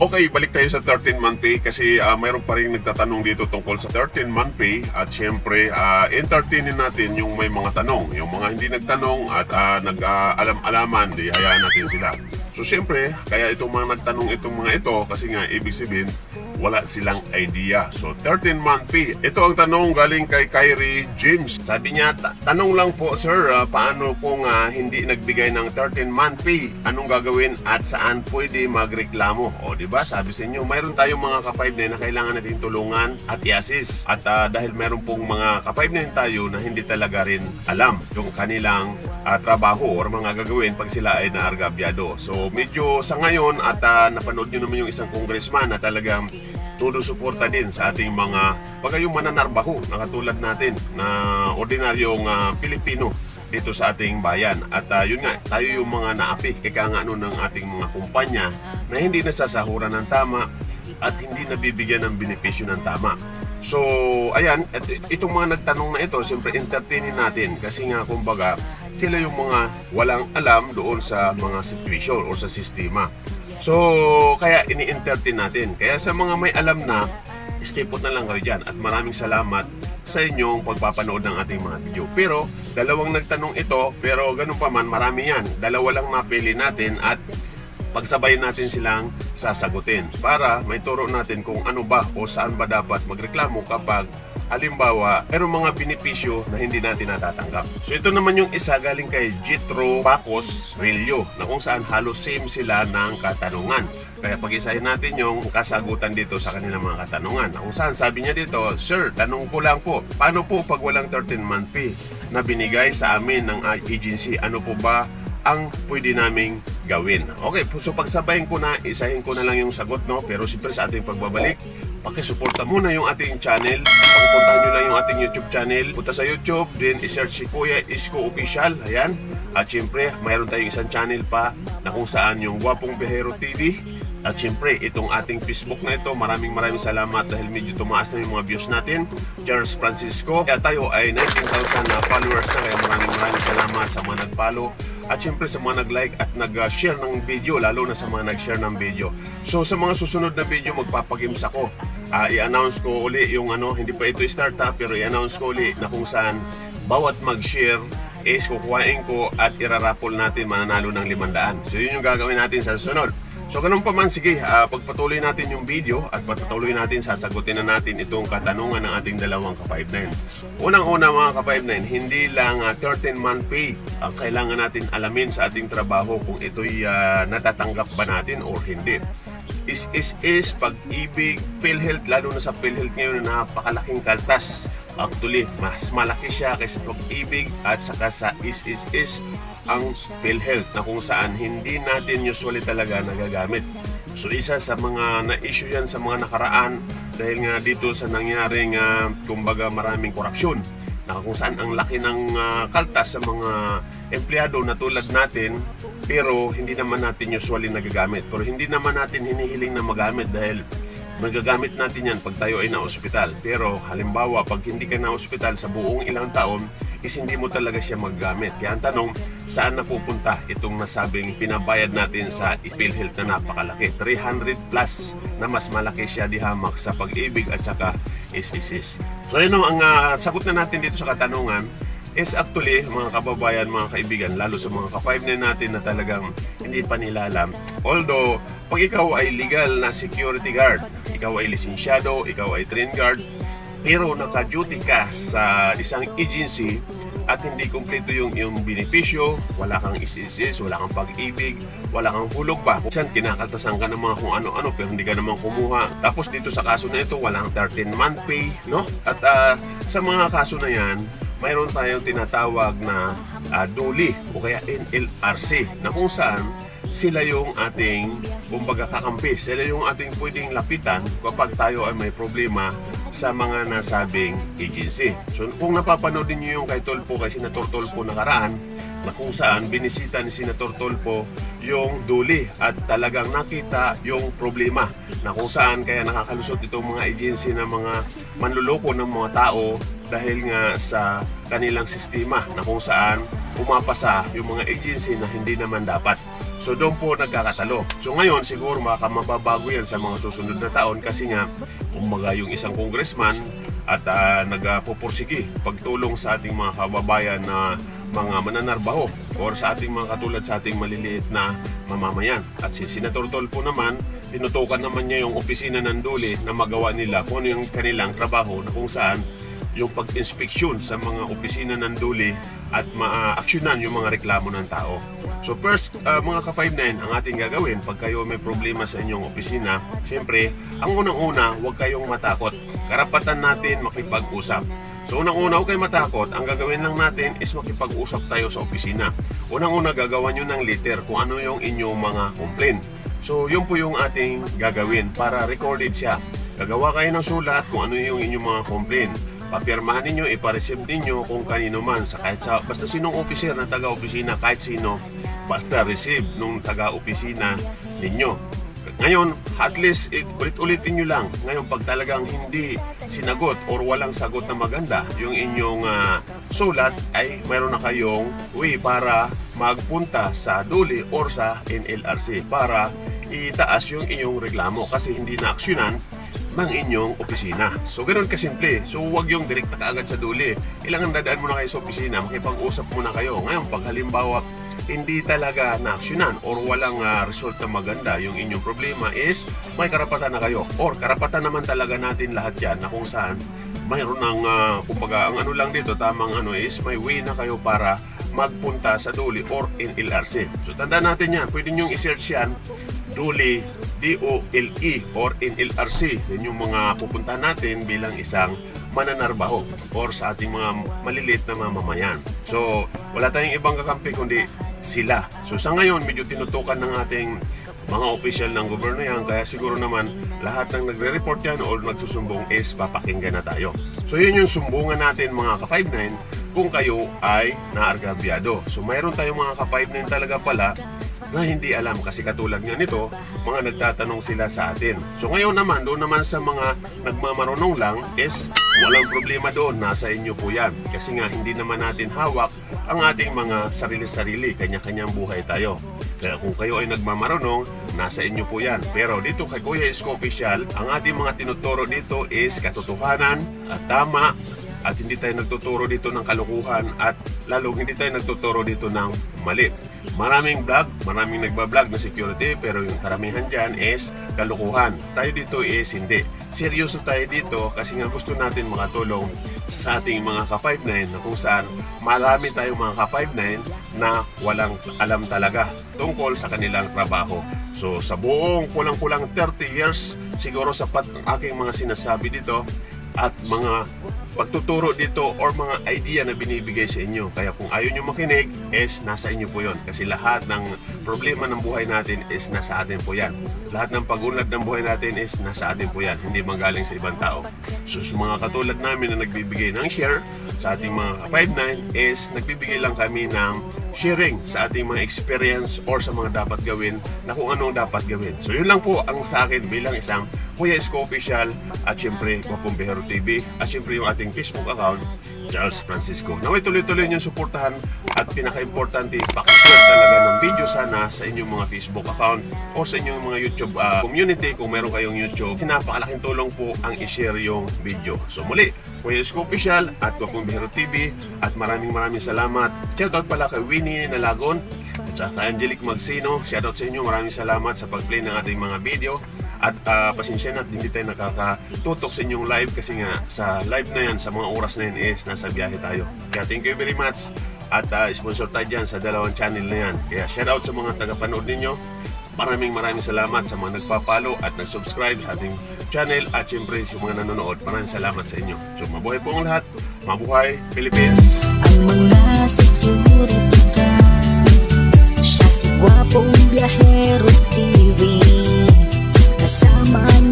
Okay, balik tayo sa 13-month pay kasi ah, mayroon pa rin nagtatanong dito tungkol sa 13-month pay at syempre ah, entertainin natin yung may mga tanong. Yung mga hindi nagtanong at ah, nag-alam-alaman, di hayaan natin sila. So syempre, kaya itong mga nagtanong itong mga ito kasi nga ibig sabihin wala silang idea. So 13-month pay. Ito ang tanong galing kay Kyrie James. Sabi niya, "Ta- tanong lang po sir, ah, paano kung ah, hindi nagbigay ng 13-month pay? Anong gagawin at saan pwede magreklamo? O di ba Sabi sa inyo, mayroon tayong mga ka-5 na kailangan natin tulungan at i-assist. At ah, dahil mayroon pong mga ka-5 na tayo na hindi talaga rin alam yung kanilang ah, trabaho or mga gagawin pag sila ay naargabyado. So medyo sa ngayon at ah, napanood nyo naman yung isang congressman na talagang todo suporta din sa ating mga baga yung mananarbaho na katulad natin na ordinaryong ah, Pilipino dito sa ating bayan. At ah, yun nga, tayo yung mga naapi, ika nga ano ng ating mga kumpanya na hindi nasasahuran ng tama at hindi nabibigyan ng benepisyo ng tama. So, ayan, itong mga nagtanong na ito, siyempre entertainin natin kasi nga kumbaga, sila yung mga walang alam doon sa mga situation or sa sistema. So, kaya ini-entertain natin. Kaya sa mga may alam na, stay put na lang kayo dyan. At maraming salamat sa inyong pagpapanood ng ating mga video. Pero, dalawang nagtanong ito, pero ganun pa man, marami yan. Dalawa lang napili natin at pagsabayin natin silang sasagutin para may turo natin kung ano ba o saan ba dapat magreklamo kapag halimbawa merong mga benepisyo na hindi natin natatanggap. So ito naman yung isa galing kay Jitro Pacos Rillo na kung saan halos same sila ng katanungan. Kaya pag-isahin natin yung kasagutan dito sa kanilang mga katanungan. Kung saan sabi niya dito, Sir, tanong ko lang po, paano po pag walang 13-month pay na binigay sa amin ng agency? Ano po ba ang pwede naming gawin. Okay, so pagsabayin ko na, isahin ko na lang yung sagot, no? Pero siyempre sa ating pagbabalik, pakisuporta muna yung ating channel. Pakipuntahan nyo lang yung ating YouTube channel. Punta sa YouTube, then isearch si Kuya Isko Official. Ayan. At siyempre, mayroon tayong isang channel pa na kung saan yung Gwapong Behero TV. At siyempre, itong ating Facebook na ito, maraming maraming salamat dahil medyo tumaas na yung mga views natin. Charles Francisco. Kaya tayo ay 19,000 na followers na. Kaya maraming maraming salamat sa mga nag-follow. At siyempre sa mga nag-like at nag-share ng video, lalo na sa mga nag-share ng video. So sa mga susunod na video, magpapagames ako. Ah, i-announce ko uli yung ano, hindi pa ito startup, pero i-announce ko uli na kung saan bawat mag-share is kukuhain ko at irarapol natin mananalo ng 500. So yun yung gagawin natin sa susunod. So ganun pa man, sige, ah, pagpatuloy natin yung video at pagpatuloy natin, sasagutin na natin itong katanungan ng ating dalawang ka-59. Unang-una mga ka-59, hindi lang 13-month pay ang kailangan natin alamin sa ating trabaho kung ito'y ah, natatanggap ba natin or hindi. Is pag-ibig, PhilHealth, lalo na sa PhilHealth ngayon na napakalaking kaltas. Actually, mas malaki siya kaysa pag-ibig at saka sa is ang PhilHealth na kung saan hindi natin usually talaga nagagamit. So isa sa mga na-issue yan sa mga nakaraan dahil nga dito sa nangyaring uh, kumbaga maraming korupsyon na kung saan ang laki ng ah, kaltas sa mga empleyado na tulad natin pero hindi naman natin usually nagagamit. Pero hindi naman natin hinihiling na magamit dahil magagamit natin yan pag tayo ay na-ospital. Pero halimbawa, pag hindi ka na-ospital sa buong ilang taon, is hindi mo talaga siya maggamit. Kaya ang tanong, saan napupunta itong nasabing pinabayad natin sa PhilHealth na napakalaki? 300 plus na mas malaki siya di hamak sa pag-ibig at saka SSS. So yun ang ah, sagot na natin dito sa katanungan is actually mga kababayan, mga kaibigan, lalo sa mga ka-5 na natin na talagang hindi pa nila alam. Although, pag ikaw ay legal na security guard, ikaw ay lisensyado, ikaw ay train guard, pero naka-duty ka sa isang agency at hindi kumpleto yung yung benepisyo, wala kang isisis, wala kang pag-ibig, wala kang hulog pa. Minsan kinakaltasan ka ng mga kung ano-ano pero hindi ka naman kumuha. Tapos dito sa kaso na ito, walang 13-month pay, no? At ah, sa mga kaso na yan, mayroon tayong tinatawag na ah, DOLI o kaya NLRC na kung saan sila yung ating kumbaga kakampi. Sila yung ating pwedeng lapitan kapag tayo ay may problema sa mga nasabing agency. So kung napapanood niyo yung kay Tolpo, kay Senator Tolpo nakaraan, na kung saan binisita ni Senator Tolpo yung duli at talagang nakita yung problema na kung saan kaya nakakalusot itong mga agency ng mga manluloko ng mga tao dahil nga sa kanilang sistema na kung saan pumapasa yung mga agency na hindi naman dapat. So doon po nagkakatalo. So ngayon siguro makakamababago yan sa mga susunod na taon kasi nga kumbaga yung isang congressman at uh, nagpupursigi pagtulong sa ating mga kababayan na mga mananarbaho or sa ating mga katulad sa ating maliliit na mamamayan. At si Senator Tolpo naman, tinutukan naman niya yung opisina ng Duli na magawa nila kung ano yung kanilang trabaho na kung saan yung pag-inspeksyon sa mga opisina ng Duli at ma-aksyonan yung mga reklamo ng tao. So first, uh, mga ka-59, ang ating gagawin pag kayo may problema sa inyong opisina, syempre, ang unang-una, huwag kayong matakot. Karapatan natin makipag-usap. So unang-una, huwag kayong matakot. Ang gagawin lang natin is makipag-usap tayo sa opisina. Unang-una, gagawa nyo ng letter kung ano yung inyong mga complaint. So yun po yung ating gagawin para recorded siya. Gagawa kayo ng sulat kung ano yung inyong mga complaint papirmahan ninyo, ipareceive ninyo kung kanino man, sa kahit sa, basta sinong officer na taga-opisina, kahit sino, basta receive nung taga-opisina ninyo. Ngayon, at least it, ulit-ulitin nyo lang. Ngayon, pag talagang hindi sinagot or walang sagot na maganda, yung inyong ah, sulat ay mayroon na kayong way para magpunta sa Duli or sa NLRC para itaas yung inyong reklamo kasi hindi na aksyonan ng inyong opisina. So, ganoon kasimple. So, huwag yung direkta kaagad sa duli. Kailangan dadaan muna kayo sa opisina, makipag-usap muna kayo. Ngayon, pag halimbawa, hindi talaga na-aksyonan or walang uh, result na maganda yung inyong problema is may karapatan na kayo. Or karapatan naman talaga natin lahat yan na kung saan mayroon ng, uh, kumbaga, ang ano lang dito, tamang ano is may way na kayo para magpunta sa Duli or NLRC. So, tandaan natin yan. Pwede nyo i-search yan Duli, D-O-L-E or NLRC. Yan yung mga pupuntahan natin bilang isang mananarbaho or sa ating mga maliliit na mamamayan. So, wala tayong ibang kakampi kundi sila. So, sa ngayon, medyo tinutukan ng ating mga opisyal ng gobyerno yan, kaya siguro naman lahat ng nagre-report yan o nagsusumbong is papakinggan na tayo. So, yun yung sumbungan natin mga ka-59 kung kayo ay naargabyado. So, mayroon tayong mga ka-59 talaga pala na hindi alam kasi katulad nga nito, mga nagtatanong sila sa atin. So ngayon naman, doon naman sa mga nagmamarunong lang is walang problema doon, nasa inyo po yan. Kasi nga hindi naman natin hawak ang ating mga sarili-sarili, kanya-kanyang buhay tayo. Kaya kung kayo ay nagmamarunong, nasa inyo po yan. Pero dito kay Kuya Isko Official, ang ating mga tinuturo dito is katotohanan at tama at hindi tayo nagtuturo dito ng kalukuhan at lalong hindi tayo nagtuturo dito ng mali. Maraming vlog, maraming nagbablog na security pero yung karamihan dyan is kalukuhan. Tayo dito is hindi. Seryoso tayo dito kasi nga gusto natin makatulong sa ating mga ka-59 na kung saan marami tayong mga ka-59 na walang alam talaga tungkol sa kanilang trabaho. So sa buong kulang-kulang 30 years, siguro sapat ang aking mga sinasabi dito at mga pagtuturo dito or mga idea na binibigay sa inyo. Kaya kung ayaw nyo makinig, is nasa inyo po yon Kasi lahat ng problema ng buhay natin is nasa atin po yan. Lahat ng pagunlad ng buhay natin is nasa atin po yan. Hindi manggaling sa ibang tao. So sa mga katulad namin na nagbibigay ng share sa ating mga 5-9 is nagbibigay lang kami ng sharing sa ating mga experience or sa mga dapat gawin na kung anong dapat gawin. So yun lang po ang sa akin bilang isang Kuya Isko Official at syempre Gwapong Behero TV at syempre yung ating Facebook account Charles Francisco. Naway tuloy-tuloy niyong suportahan at pinaka-importante, pakishare talaga ng video sana sa inyong mga Facebook account o sa inyong mga YouTube uh, community kung meron kayong YouTube. Sinapakalaking tulong po ang i-share yung video. So muli, Kuya Isko Official at Gwapong Behero TV at maraming maraming salamat. Shoutout pala kay Winnie Nalagon at saka Angelic Magsino. Shoutout sa inyo. Maraming salamat sa pag-play ng ating mga video. At uh, pasensya na hindi tayo nakakatutok sa inyong live kasi nga sa live na yan, sa mga oras na yan is nasa biyahe tayo. Kaya thank you very much at uh, sponsor tayo dyan sa dalawang channel na yan. Kaya shout out sa mga tagapanood ninyo. Maraming maraming salamat sa mga nagpapalo at nagsubscribe sa ating channel at syempre sa mga nanonood. Maraming salamat sa inyo. So mabuhay po ang lahat. Mabuhay, Philippines! Ang mga security ka Siya si Guwapong Biyahero TV naman